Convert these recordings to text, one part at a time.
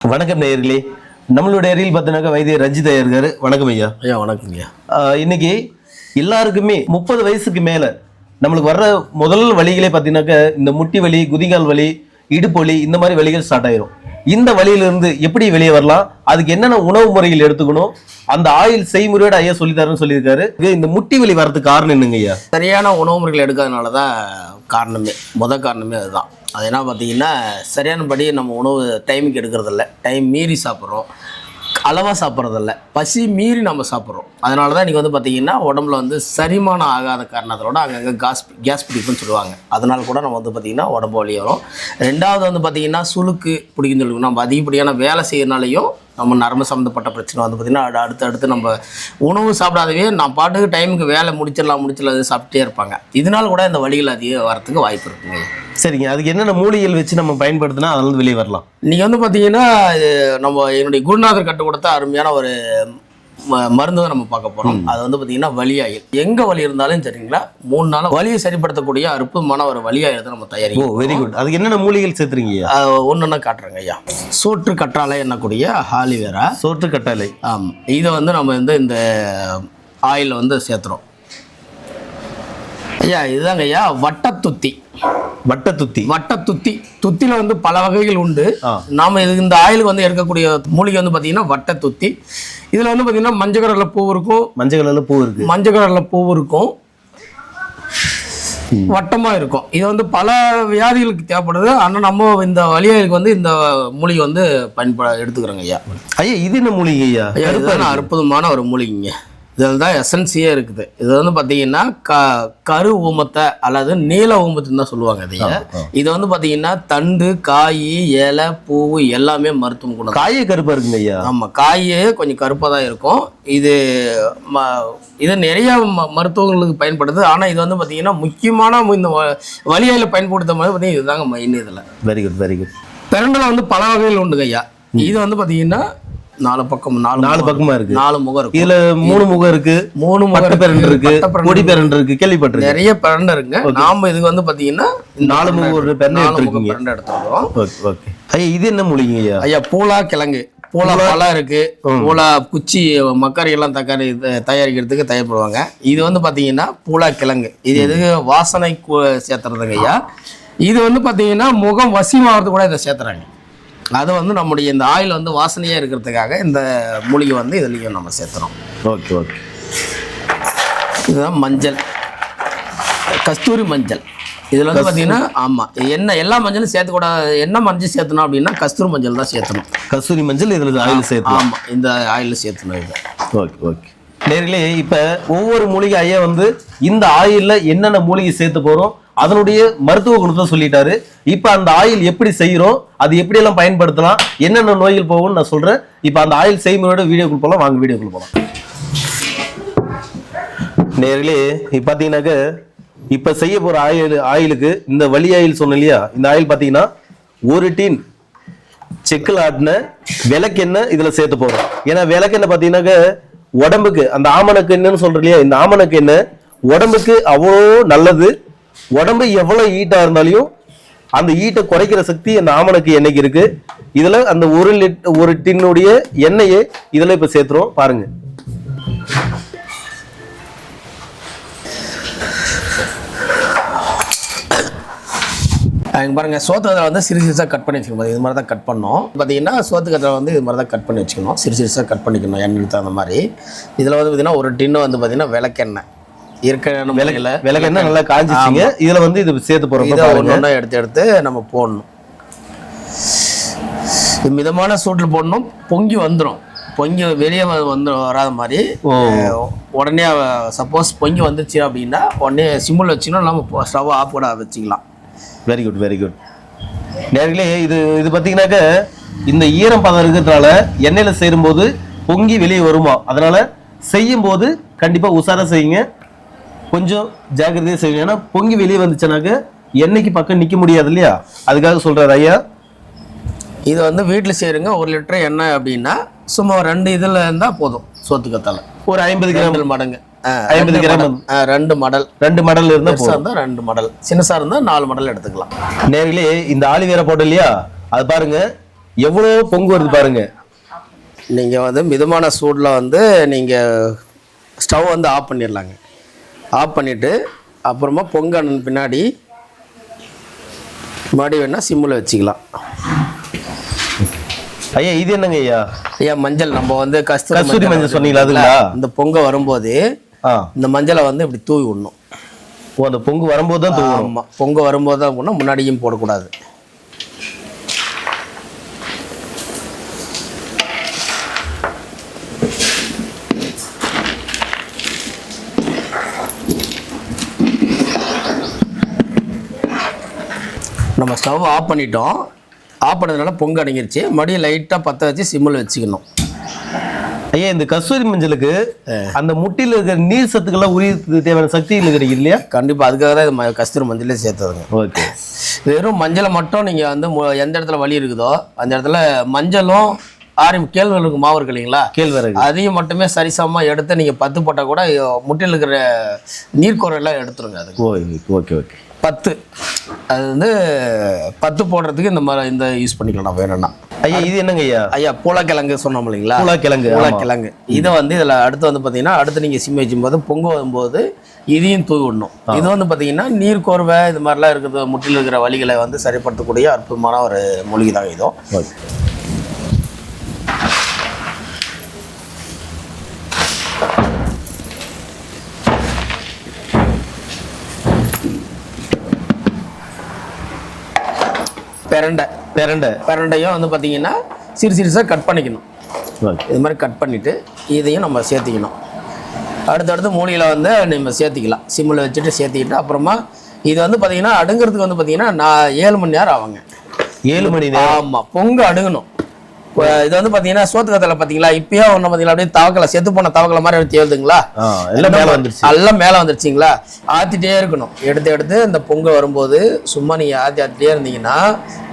வணக்கம் நேயர்களே. நம்மளுடைய அருகில் பார்த்தீங்கன்னாக்கா வைத்தியர் ரஞ்சித் ஐயா இருக்காரு. வணக்கம் ஐயா. ஐயா வணக்கங்க ஆஹ் இன்னைக்கு எல்லாருக்குமே முப்பது வயசுக்கு மேல நம்மளுக்கு வர்ற முதல் வலிகளே பார்த்தீங்கன்னாக்கா இந்த முட்டி வலி குதிகால் வலி இடுப்பு வலி இந்த மாதிரி வலிகள் ஸ்டார்ட் ஆயிரும். இந்த வழியிலிருந்து எப்படி வெளியே வரலாம்? அதுக்கு என்னென்ன உணவு முறைகள் எடுத்துக்கணும்? அந்த ஆயில் செய்முறையோட ஐயா சொல்லி தரேன்னு சொல்லியிருக்காரு இந்த முட்டி வலி வரதுக்கு காரணம் என்னங்க ஐயா சரியான உணவு முறைகள் எடுக்காதனால தான் காரணமே முத காரணமே அதுதான். அது என்ன பார்த்தீங்கன்னா சரியானபடி நம்ம உணவு டைமுக்கு எடுக்கிறதில்ல. டைம் மீறி சாப்பிட்றோம். அளவாக சாப்பிட்றதில்ல. பசி மீறி நம்ம சாப்பிட்றோம். அதனால தான் இன்றைக்கி வந்து பார்த்திங்கன்னா உடம்புல வந்து சரிமானம் ஆகாத காரணத்தோட அங்கங்கே காஸ் கேஸ் பிடிப்புன்னு சொல்லுவாங்க. அதனால கூட நம்ம வந்து பார்த்திங்கன்னா உடம்பு வலி வரும். ரெண்டாவது வந்து பார்த்திங்கன்னா சுழுக்கு பிடிக்குன்னு சொல்லுவோம் நம்ம அதிகப்படியான வேலை செய்யறனாலையும் நம்ம நரம்பு சம்மந்தப்பட்ட பிரச்சனை வந்து பார்த்திங்கன்னா அடு- அடுத்து அடுத்து நம்ம உணவு சாப்பிடாதவே நான் பாட்டுக்கு டைமுக்கு வேலை முடிச்சிடலாம் முடிச்சிடலாம் சாப்பிட்டே இருப்பாங்க. இதனால கூட இந்த வலிகள் அதிகம் வரத்துக்கு வாய்ப்பு இருக்குங்க. சரிங்க. அதுக்கு என்னென்ன மூலிகைகள் வச்சு நம்ம பயன்படுத்தினா அதுல வெளியே வரலாம்? நீங்கள் வந்து பார்த்தீங்கன்னா நம்ம என்னுடைய குருநாதர் கற்றுக் கொடுத்த அருமையான ஒரு மருந்து தான் நம்ம பார்க்க போகிறோம் அது வந்து பார்த்தீங்கன்னா வலியாயில் எங்கே வலி இருந்தாலும் சரிங்களா? மூணு நாள் வலியை சரிப்படுத்தக்கூடிய அற்புதமான ஒரு வலியாயில் தான் நம்ம ஓ தயாரிக்கும் வெரி குட் அதுக்கு என்னென்ன மூலிகைகள் சேர்த்துறீங்க ஐயா ஒன்று காட்டுறேங்க ஐயா. சோற்று கற்றாழை என்னக்கூடிய ஹாலிவேரா சோற்று கட்டாலை ஆமாம் இதை வந்து நம்ம வந்து இந்த ஆயிலில் வந்து சேர்த்துறோம். ஐயா இதுதாங்க ஐயா வட்டத்துத்தி. வட்ட துத்தி வட்டத்துத்தி. துத்தியில் வந்து பல வகைகள் உண்டு. நாம இது இந்த ஆயிலுக்கு வந்து எடுக்கக்கூடிய மூலிகை வந்து பார்த்தீங்கன்னா வட்டத்துத்தி. இதில் வந்து பார்த்தீங்கன்னா மஞ்சள் கலரில் பூ இருக்கும். மஞ்சள் கலர்ல பூ இருக்கு. மஞ்சள் கலரில் பூ இருக்கும். வட்டமாக இருக்கும். இது வந்து பல வியாதிகளுக்கு தேவைப்படுது. ஆனால் நம்ம இந்த வலியாயிலுக்கு வந்து இந்த மூலிகை வந்து பயன்பட எடுத்துக்கிறோங்க ஐயா. ஐயா இது என்ன மூலிகை ஐயா அற்புதமான ஒரு மூலிகைங்க. இதில் தான் எசன்சியே இருக்குது. இது வந்து பார்த்தீங்கன்னா க கரு ஊமத்தை அல்லது நீல ஊமத்துன்னு தான் சொல்லுவாங்க இதைய. இது வந்து பார்த்தீங்கன்னா தண்டு காய் இலை பூ எல்லாமே மருத்துவம் குணம். காய கருப்பா இருக்குங்க ஐயா. ஆமாம் காய் கொஞ்சம் கருப்பாக தான் இருக்கும். இது ம இது நிறைய ம மருத்துவங்களுக்கு பயன்படுது. ஆனால் இது வந்து பார்த்தீங்கன்னா முக்கியமான இந்த வ- வலியாயில் பயன்படுத்தும் போது பார்த்தீங்கன்னா இதுதாங்க மெயின் இதில். வெரி குட் வெரி குட் பெரண்டல வந்து பல வகைகள் உண்டுங்க ஐயா. இது வந்து பார்த்தீங்கன்னா நாலு பக்கம் நாலு நாலு பக்கமா இருக்கு. நாலு முகம் இருக்கும். இதுல மூணு முகம் இருக்கு மூணு பட்டு பிரண்டு இருக்கு. கொடி பிரண்டு இருக்கு. கேள்விப்பட்டிருக்கேன். நிறைய பிரண்டை இருக்குங்க. நாம இதுக்கு வந்து பாத்தீங்கன்னா நாலு முகம் ஒரு பிரண்டை எடுத்திருக்கீங்க. பிரண்டை எடுத்துருக்கோம் ஓகே ஓகே. ஐயா இது என்ன மூலிகை ஐயா? ஐயா பூலா கிழங்கு. பூலா பழம் இருக்கு. பூலா குச்சி மக்காரி எல்லாம் தக்காரி தயாரிக்கிறதுக்கு தயாரிப்படுவாங்க இது வந்து பாத்தீங்கன்னா பூலா கிழங்கு. இது எதுக்கு? வாசனை சேர்த்துறதுங்க ஐயா. இது வந்து பாத்தீங்கன்னா முகம் வசியமாகிறது கூட இதை சேர்த்துறாங்க. அது வந்து நம்முடைய இந்த ஆயில் வந்து வாசனையா இருக்கிறதுக்காக இந்த மூலிகை வந்து இதுலயும் நம்ம சேர்த்துறோம். Okay okay. இதுதான் மஞ்சள். கஸ்தூரி மஞ்சள். இதில் வந்து பார்த்தீங்கன்னா ஆமாம் என்ன எல்லா மஞ்சளும் சேர்த்துக்கூடாது என்ன மஞ்சள் சேர்த்தணும் அப்படின்னா கஸ்தூரி மஞ்சள் தான் சேர்த்தணும். கஸ்தூரி மஞ்சள் இதுல ஆயில் சேர்த்து ஆமாம் இந்த ஆயிலில் சேர்த்தணும் இது. Okay okay. நேர்களே இப்ப ஒவ்வொரு மூலிகை ஐயா வந்து இந்த ஆயில்ல என்னென்ன மூலிகை சேர்த்து போறோம்? அதனுடைய மருத்துவ குணத்தை சொல்லிட்டாரு. இப்ப அந்த ஆயில் எப்படி செய்யறோம் அது எப்படி எல்லாம் பயன்படுத்தலாம் என்னென்ன நோய்கள் போகும்னு நான் சொல்றேன். இப்ப அந்த ஆயில் செய்முறையோட வீடியோக்குள் போலாம் வாங்க வீடியோக்குள் போலாம். நேர்களே இப்ப பாத்தீங்கன்னாக்க இப்ப செய்ய போற ஆயில் ஆயிலுக்கு இந்த வலி ஆயில் சொன்னேன் இல்லையா? இந்த ஆயில் பாத்தீங்கன்னா ஒரு டீன் செக்கில் ஆட்டின விளக்கெண்ணெய் இதுல சேர்த்து போறோம் ஏன்னா விளக்கெண்ணெய் பாத்தீங்கன்னாக்க உடம்புக்கு அந்த ஆமணக்கு என்னன்னு சொல்றோம் இல்லையா? இந்த ஆமணக்கு எண்ணெய் உடம்புக்கு அவ்வளோ நல்லது உடம்பு எவ்வளவு ஈட்டா இருந்தாலையும் அந்த ஈட்டை குறைக்கிற சக்தி அந்த ஆமணக்கு எண்ணெய்க்கு இருக்கு? இதுல அந்த ஒரு லிட் ஒரு டின்னுடைய எண்ணெயை இதுல இப்ப சேர்த்துறோம். பாருங்க. இங்கே பாருங்கள் சோத்து வந்து சிறு சிறுசாக கட் பண்ணி வச்சுக்கணும். இது மாதிரி தான் கட் பண்ணோம் பார்த்தீங்கன்னா சோத்துக்கத்தில் வந்து இது மாதிரி தான் கட் பண்ணி வச்சுக்கணும். சிறு சிறுசாக கட் பண்ணிக்கணும். எண்ணெய் தகுந்த மாதிரி. இதில் வந்து பார்த்தீங்கன்னா ஒரு டின்னு வந்து பார்த்தீங்கன்னா விளக்கெண்ணெய். இருக்கிற விலையில் விளக்கெண்ணெய் நல்லா காஞ்சிச்சிங்க. இதுல வந்து இது சேர்த்து போறோம் இதை ஒன்று ஒன்றா எடுத்து எடுத்து நம்ம போடணும். மிதமான சூட்டில் போடணும். பொங்கி வந்துடும் பொங்கி வெளியே வந்து வராத மாதிரி உடனே சப்போஸ் பொங்கி வந்துச்சு அப்படின்னா உடனே சிம்மில் வச்சுக்கணும். நம்ம ஸ்டவ் ஆஃப் கூட வச்சுக்கலாம். வெரி குட் வெரி குட் நேர்களே இது இது பார்த்தீங்கன்னாக்க இந்த ஈரம் பதம் இருக்கிறதுனால எண்ணெயில் சேரும்போது பொங்கி வெளியே வருமா? அதனால செய்யும் போது கண்டிப்பாக உசாரா செய்யுங்க. கொஞ்சம் ஜாக்கிரதையாக செய்யுங்க. ஏன்னா பொங்கி வெளியே வந்துச்சுனாக்க எண்ணெய்க்கு பக்கம் நிற்க முடியாது இல்லையா? அதுக்காக சொல்றாரு ஐயா. இது வந்து வீட்டில் செய்கிறங்க ஒரு லிட்டர் எண்ணெய் அப்படின்னா சும்மா ரெண்டு இதில் இருந்தால் போதும் சோத்து கத்தால ஒரு ஐம்பது கிராம். மடங்கு. ஆ, 50 ரெண்டு கிராம். ரெண்டு மடல். ரெண்டு மடல் இருந்தால் இருந்தால் ரெண்டு மடல். சின்னசாக இருந்தால் நாலு மடல் எடுத்துக்கலாம். நேர்களே இந்த ஆலிவேரா போட்டோம் இல்லையா? அது பாருங்க எவ்வளோ பொங்கு வருது பாருங்க. நீங்கள் வந்து மிதமான சூடில் வந்து நீங்கள் ஸ்டவ் வந்து ஆஃப் பண்ணிடலாங்க. ஆஃப் பண்ணிவிட்டு அப்புறமா பொங்கல் பின்னாடி மறுபடி வேணால் சிம்மில் வச்சுக்கலாம். ஐயா இது என்னங்க ஐயா? ஐயா மஞ்சள். நம்ம வந்து கஸ்தூரி மஞ்சள் சொன்னீங்களா அதுங்களா? இந்த பொங்க வரும்போது இந்த மஞ்சளை வந்து இப்படி தூவி விடணும். ஓ அந்த பொங்கு வரும்போது தான் தூவணும். ஆமாம் பொங்க வரும்போது தான் முன்னாடியும் போடக்கூடாது. நம்ம ஸ்டவ் ஆஃப் பண்ணிட்டோம். ஆஃப் பண்ணதுனால பொங்க அடங்கிருச்சு. மறுபடியும் லைட்டாக பற்ற வச்சு சிம்மில் வச்சுக்கணும். ஐயா இந்த கஸ்தூரி மஞ்சளுக்கு அந்த முட்டில இருக்கிற நீர் சத்துக்கெல்லாம் உரிய தேவையான சக்தி கிடைக்குது இல்லையா? கண்டிப்பாக அதுக்காக தான் இது கஸ்தூரி மஞ்சளே சேர்த்ததுங்க. ஓகே. வெறும் மஞ்சளை மட்டும் நீங்கள் வந்து எந்த இடத்துல வலி இருக்குதோ அந்த இடத்துல மஞ்சளும் ஆரி கேழ்வரகு மாவு இருக்கு இல்லைங்களா? கேழ்வரகு. அதையும் மட்டுமே சரிசமமாக எடுத்து நீங்கள் பத்து போட்டால் கூட முட்டையில் இருக்கிற நீர்க்குறையெல்லாம் எடுத்துருங்க அது ஓகே ஓகே ஓகே. பத்து. அது வந்து பத்து போடுறதுக்கு இந்த மாதிரி இந்த யூஸ் பண்ணிக்கலாம். வேணும்னா. ஐயா இது என்னங்க ஐயா? ஐயா பூலக்கிழங்கு சொன்னோம் இல்லைங்களா? பூலாக்கிழங்கு. பூலக்கிழங்கு. இதை வந்து இதில் அடுத்து வந்து பார்த்தீங்கன்னா அடுத்து நீங்கள் சிம் வைக்கும்போது பொங்க வரும்போது இதையும் தூவி விடணும். இது வந்து பார்த்தீங்கன்னா நீர் கோர்வை இது மாதிரிலாம் இருக்குது முட்டில் இருக்கிற வலிகளை வந்து சரிப்படுத்தக்கூடிய அற்புதமான ஒரு மூலிகை தான் இதோ பிரண்டை பிரண்டை பிரண்டையும் வந்து பார்த்தீங்கன்னா சிறு சிறுசாக கட் பண்ணிக்கணும். இது மாதிரி கட் பண்ணிவிட்டு இதையும் நம்ம சேர்த்திக்கணும். அடுத்தடுத்து மூலிகையில் வந்து நம்ம சேர்த்திக்கலாம். சிம்மில் வச்சுட்டு சேர்த்திக்கிட்டு அப்புறமா இது வந்து பார்த்தீங்கன்னா அடுங்கிறதுக்கு வந்து பார்த்தீங்கன்னா நான் ஏழு மணி நேரம் ஆகுங்க. ஏழு மணி நேரம்? ஆமாம் பொங்க அடுங்கணும். இது வந்து பார்த்தீங்கன்னா சோத்து கத்தில் பார்த்தீங்களா இப்பயே ஒன்று பார்த்தீங்களா அப்படியே தவக்கலை செத்து போன தவக்கலை மாதிரி எடுத்து எழுதுங்களா? எல்லாம் மேல வந்துருச்சு. எல்லாம் மேலே வந்துருச்சுங்களா? ஆற்றிட்டே இருக்கணும். எடுத்து எடுத்து இந்த பொங்க வரும்போது சும்மா நீங்கள் ஆற்றி ஆற்றிட்டே இருந்தீங்கன்னா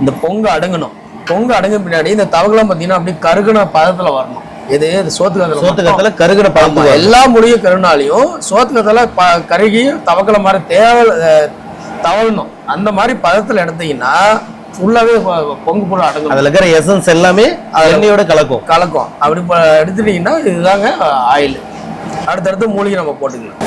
இந்த பொங்க அடுங்கணும். பொங்க அடங்க பின்னாடி இந்த தவக்கெல்லாம் பார்த்தீங்கன்னா அப்படியே கருகுன பதத்தில் வரணும். இது இந்த சோத்து கத்தில் சோத்து கத்துல கருகிற பழம்பு ஆமா, எல்லா முடியும் கருனாலையும் சோத்துக்கத்தில் கருகி தவக்கலை மாதிரி தேவை தவழணும். அந்த மாதிரி பதத்தில் எடுத்தீங்கன்னா ஃபுல்லாகவே பொங்கு பொருள் அடங்கணும் அதுல இருக்கிற எசன்ஸ் எல்லாமே எண்ணெயோட கலக்கும். கலக்கும். அப்படி எடுத்துட்டீங்கன்னா இதுதாங்க ஆயில் அடுத்தடுத்து மூலிகை நம்ம போட்டுக்கலாம்.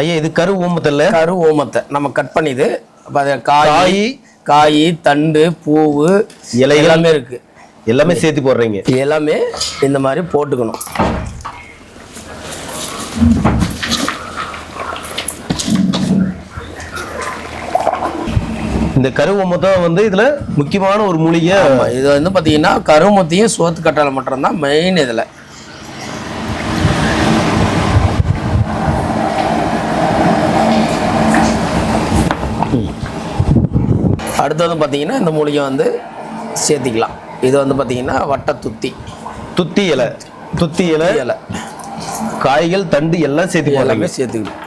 ஐயா இது கரு ஊமத்தல்ல கரு ஓமத்தை நம்ம கட் பண்ணிது. அப்ப அது காய் காய் தண்டு பூவு இலைகள். எல்லாமே இருக்கு. எல்லாமே சேர்த்து போடுறீங்க. எல்லாமே இந்த மாதிரி போட்டுக்கணும். இந்த கரு ஊமத்தம் வந்து இதுல முக்கியமான ஒரு மூலிகை. இது வந்து பார்த்தீங்கன்னா கருமத்தையும் சோத்து கட்டால மட்டும்தான் மெயின் இதில். அடுத்தது பார்த்தீங்கன்னா இந்த மூலிகை வந்து சேர்த்திக்கலாம். இது வந்து பார்த்தீங்கன்னா வட்ட துத்தி. துத்தி இலை. துத்தி. இலை இலை. காய்கள் தண்டு எல்லாம் சேர்த்து எல்லாமே போடுறீங்க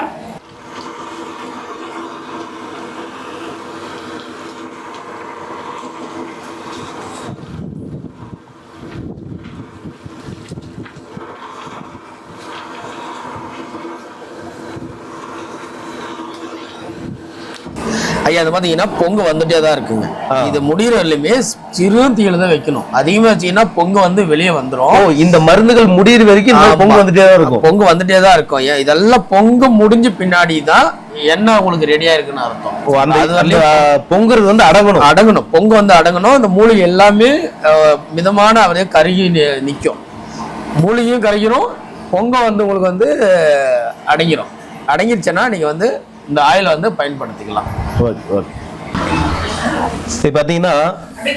ஐயா அது பார்த்தீங்கன்னா பொங்கு வந்துட்டே தான் இருக்குங்க. இது முடிகிற வரலையுமே சிறு தீயில தான் வைக்கணும். அதிகமாக வச்சீங்கன்னா பொங்கு வந்து வெளியே வந்துடும் இந்த மருந்துகள் முடியிற வரைக்கும். பொங்கு வந்துட்டே தான் இருக்கும். பொங்கு வந்துட்டே தான் இருக்கும் ஏன் இதெல்லாம் பொங்கு முடிஞ்ச பின்னாடி தான் எண்ணெய் உங்களுக்கு ரெடியா இருக்குன்னு அர்த்தம். அந்த அந்த பொங்குறது வந்து அடங்கணும். அடங்கணும். பொங்கு வந்து அடங்கணும். இந்த மூலிகை எல்லாமே மிதமான அப்படியே கருகி நி- நிக்கும். மூலிகையும் கருகிரும். பொங்க வந்து உங்களுக்கு வந்து அடங்கிரும். அடங்கிருச்சுன்னா நீங்க வந்து இந்த ஆயிலை வந்து பயன்படுத்திக்கலாம். Okay okay. சரி பார்த்தீங்கன்னா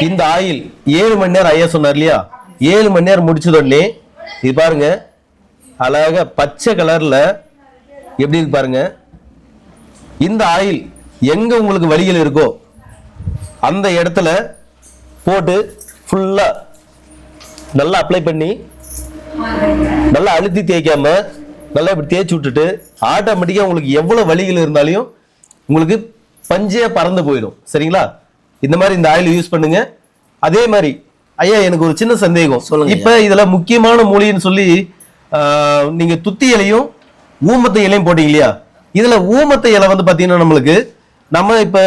இந்த ஆயில் ஏழு மணி நேரம் ஐயா சொன்னார் இல்லையா? ஏழு மணி நேரம் முடிச்சதுடனே இது பாருங்க அழகாக பச்சை கலர்ல எப்படி இருக்கு பாருங்க? இந்த ஆயில் எங்க உங்களுக்கு வழிகள் இருக்கோ அந்த இடத்துல போட்டு ஃபுல்லாக நல்லா அப்ளை பண்ணி நல்லா அழுத்தி தேய்க்காம நல்லா இப்படி தேய்ச்சி விட்டுட்டு ஆட்டோமேட்டிக்காக உங்களுக்கு எவ்வளோ வலிகள் இருந்தாலும் உங்களுக்கு பஞ்சே பறந்து போயிடும். சரிங்களா? இந்த மாதிரி இந்த ஆயில் யூஸ் பண்ணுங்க. அதே மாதிரி ஐயா எனக்கு ஒரு சின்ன சந்தேகம். சொல்லுங்க இப்போ இதுல முக்கியமான மூலிகைன்னு சொல்லி ஆஹ், நீங்க துத்தி இலையும் ஊமத்தை இலையும் போட்டீங்க இல்லையா? இதுல ஊமத்தை இலை வந்து பாத்தீங்கன்னா நம்மளுக்கு நம்ம இப்ப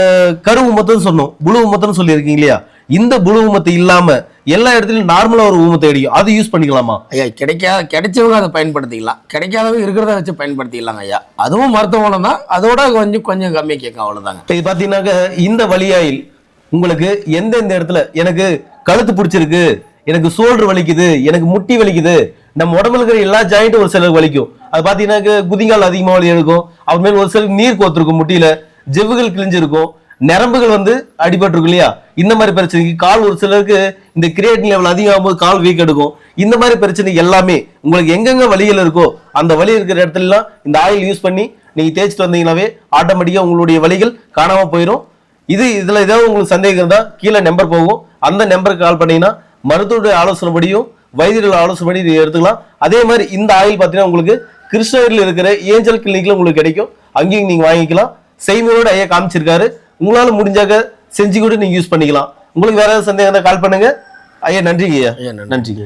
கரு ஊமத்தம்னு சொன்னோம் புழு ஊமத்தம்னு சொல்லியிருக்கீங்க இல்லையா? இந்த புழு ஊமத்தை இல்லாம எல்லா இடத்துலயும் நார்மலா ஒரு ஊமத்தை அடிக்கும் அது யூஸ் பண்ணிக்கலாமா? ஐயா கிடைக்காத கிடைச்சவங்க அதை பயன்படுத்திக்கலாம். கிடைக்காதவங்க இருக்கிறத வச்சு பயன்படுத்திக்கலாங்க ஐயா. அதுவும் மருத்துவ குணம் தான் அதோட கொஞ்சம் கொஞ்சம் கம்மி கேட்கும் அவ்வளோதாங்க இப்ப இது பாத்தீங்கன்னாக்க இந்த வலியாயில் உங்களுக்கு எந்தெந்த இடத்துல எனக்கு கழுத்து பிடிச்சிருக்கு எனக்கு சோல்டர் வலிக்குது எனக்கு முட்டி வலிக்குது நம்ம உடம்புல இருக்கிற எல்லா ஜாயிண்ட்டும் ஒரு சிலருக்கு வலிக்கும். அது பாத்தீங்கன்னாக்க குதிங்கால் அதிகமா வலி எடுக்கும். அப்புறமேல் ஒரு சிலருக்கு நீர் கோத்திருக்கும் முட்டியில ஜெவ்வுகள் கிழிஞ்சிருக்கும். நரம்புகள் வந்து அடிபட்டிருக்கும் இல்லையா? இந்த மாதிரி பிரச்சனைக்கு கால் ஒரு சிலருக்கு இந்த கிரியேட்டின் லெவல் அதிகமாகும் போது கால் வீக் எடுக்கும். இந்த மாதிரி பிரச்சனை எல்லாமே உங்களுக்கு எங்கெங்க வலிகள் இருக்கோ அந்த வலி இருக்கிற இடத்துலலாம் இந்த ஆயில் யூஸ் பண்ணி நீங்கள் தேய்ச்சிட்டு வந்தீங்கன்னாவே ஆட்டோமேட்டிக்காக உங்களுடைய வலிகள் காணாமல் போயிடும் இது இதில் ஏதாவது உங்களுக்கு சந்தேகம் இருந்தால் கீழே நம்பர் போகும். அந்த நம்பருக்கு கால் பண்ணீங்கன்னா மருத்துவருடைய ஆலோசனைப்படியும் வைத்தியர்கள் ஆலோசனைப்படி இதை எடுத்துக்கலாம். அதே மாதிரி இந்த ஆயில் பார்த்தீங்கன்னா உங்களுக்கு கிருஷ்ணகிரியில் இருக்கிற ஏஞ்சல் கிளினிக்கில் உங்களுக்கு கிடைக்கும். அங்கேயும் நீங்கள் வாங்கிக்கலாம். செய்முறையோட ஐயா காமிச்சிருக்காரு. உங்களால முடிஞ்சாக்க செஞ்சு கூட நீங்க யூஸ் பண்ணிக்கலாம். உங்களுக்கு வேற ஏதாவது சந்தேகம் கால் பண்ணுங்க. ஐயா நன்றி ஐயா ஐயா, நன்றி. நன்றிங்க